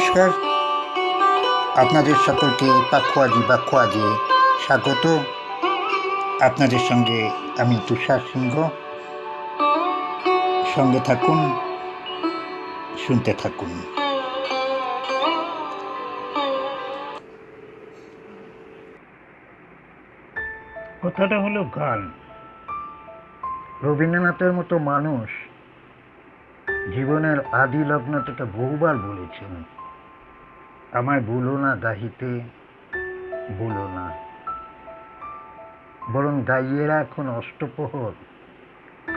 নমস্কার। আপনাদের সকলকে পাখোয়াজি বাখোয়াজে স্বাগত। আপনাদের সঙ্গে আমি তুষার সিংহ। সঙ্গে থাকুন শুনতে থাকুন। কথাটা হলো গান। রবীন্দ্রনাথের মতো মানুষ জীবনের আদি লগ্ন থেকে বহুবার বলেছেন আমায় বলো না গাহিতে বলো না। বরং গাইয়েরা এখন অষ্টপ্রহর,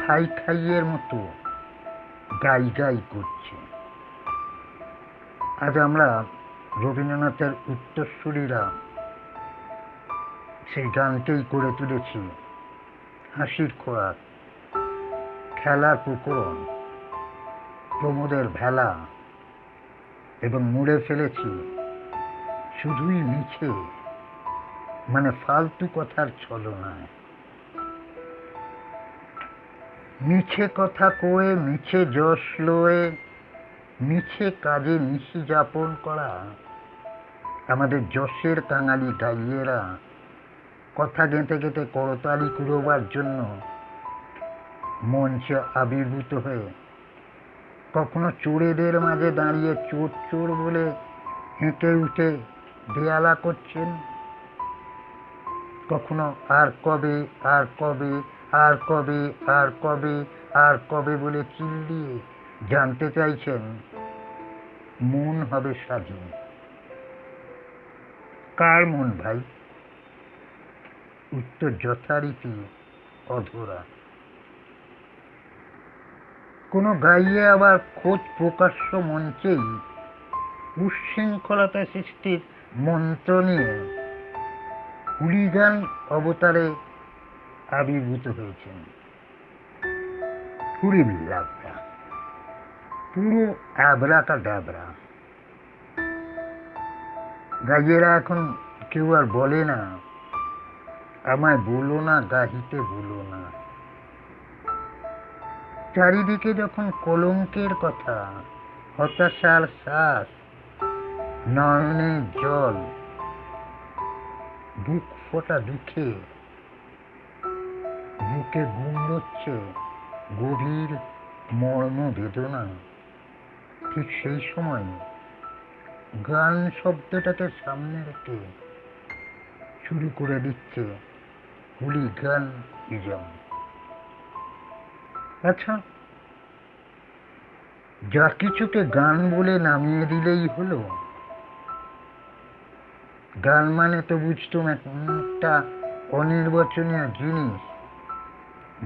খাই খাইয়ের মতো গাই গাই করছে। আজ আমরা রবীন্দ্রনাথের উত্তরসূরীরা সেই গানকেই করে তুলেছি, হাসির খোরাক, খেলার পুকুরন প্রমোদের ভেলা। এবং মুড়ে ফেলেছি। শুধুই মিছে। মানে ফালতু কথার ছলনায়। মিছে কথা কয়ে, মিছে যশ লয়ে, মিছে কাজে নিশি যাপন করা। আমাদের যশের কাঙালি গাইয়েরা কথা গেঁথে গেঁথে করতালি কুড়োবার জন্য মঞ্চে আবির্ভূত হয়ে কখনো চোরেদের মাঝে দাঁড়িয়ে চোর চোর বলে হেঁটে উঠে দেয়ালা করছেন? কখনো আর কবে আর কবে আর কবে আর কবে আর কবে বলে চিল্লিয়ে জানতে চাইছেন? মন হবে স্বাধীন কার মন ভাই? উত্তর যথারীতি অধরা। কোনো গাইয়ে আবার খোঁজ প্রকাশ্য মঞ্চেই উচ্ছৃঙ্খলতা সৃষ্টির মন্ত্র নিয়ে হুলিগান অবতারে আবির্ভূত হয়েছেন। হুড়িল্লাবরা পুরো অ্যাবরাকা ডাবরা গাইয়েরা এখন কেউ আর বলে না, আমায় বলো না, গাহিতে বলো না। চারিদিকে যখন কলঙ্কের কথা, হতাশার শ্বাস, নয়নে জল, বুক ফোটা দুঃখে, বুকে গুমড়োচ্ছে গভীর মর্ম বেদনা। ঠিক সেই সময় গান শব্দটাকে সামনে রেখে শুরু করে দিচ্ছে হুলি গান ইজম আচ্ছা। যা কিছুকে গান বলে নামিয়ে দিলেই হলো। গান মানে তো বুঝতুম একটা অনির্বচনীয় জিনিস,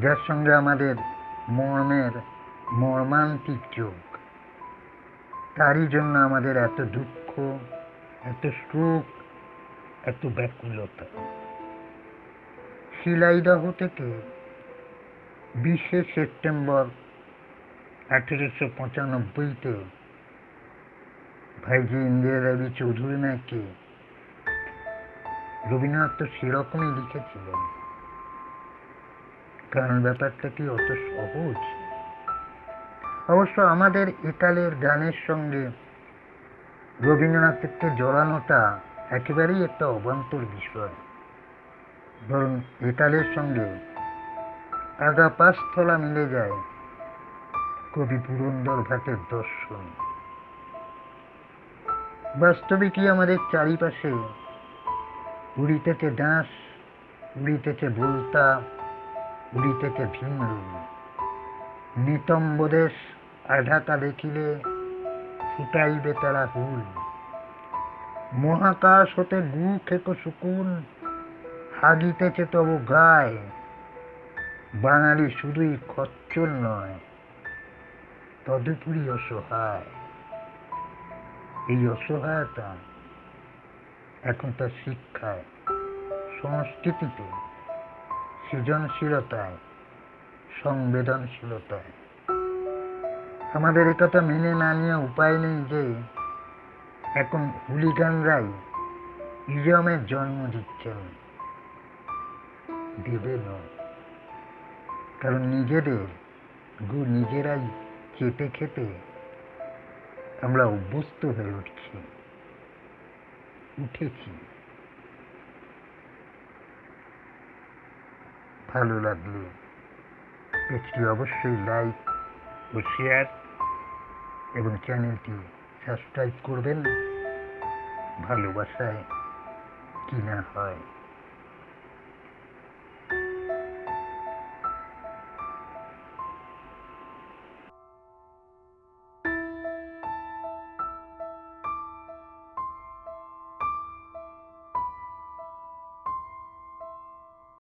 যার সঙ্গে আমাদের মর্মের মর্মান্তিক যোগ। তারই জন্য আমাদের এত দুঃখ, এত শোক এত ব্যাকুলতা। শিলাইদহ থেকে বিশে সেপ্টেম্বর আঠেরোশো পঁচানব্বইতে ভাইজি ইন্দিরা রবি চৌধুরী নাকি রবীন্দ্রনাথ তো সেরকমই লিখেছিলেন। কারণ ব্যাপারটা কি অত সহজ? অবশ্য আমাদের একালের গানের সঙ্গে রবীন্দ্রনাথকে জড়ানোটা একেবারেই একটা অবান্তর বিষয়। ধরুন একালের সঙ্গে আগা পাঁচতলা মিলে যায়। কবি পুরন্দর ঘাটের দর্শন। বাস্তবিকই আমাদের চারিপাশে উড়িতেছে ডাঁশ উড়িতেছে বলতা, উড়িতেছে ভিমরু নিতম্বদেশ আঢাকা দেখিলে ফুটাইবে তারা হুল। মহাকাশ হতে গু খেকো শুকুন, হাগিতেছে তবু গায়। বাঙালি শুধুই খচ্চর নয়, তদুপরি অসহায়। এই অসহায়তা এখন তার শিক্ষায়, সংস্কৃতিতে, সৃজনশীলতায়, সংবেদনশীলতায়। আমাদের একথা মেনে না নিয়ে উপায় নেই যে, এখন হুলিগানরাই ইজমের জন্ম দিচ্ছেন। দেবে নয়। কারণ নিজেদের, গু নিজেরাই চেটে খেতে আমরা অভ্যস্ত হয়ে উঠছি, উঠেছি। ভালো লাগলে পেজটি অবশ্যই লাইক ও শেয়ার এবং চ্যানেলটি সাবস্ক্রাইব করবেন, ভালোবাসায় কিনা হয়।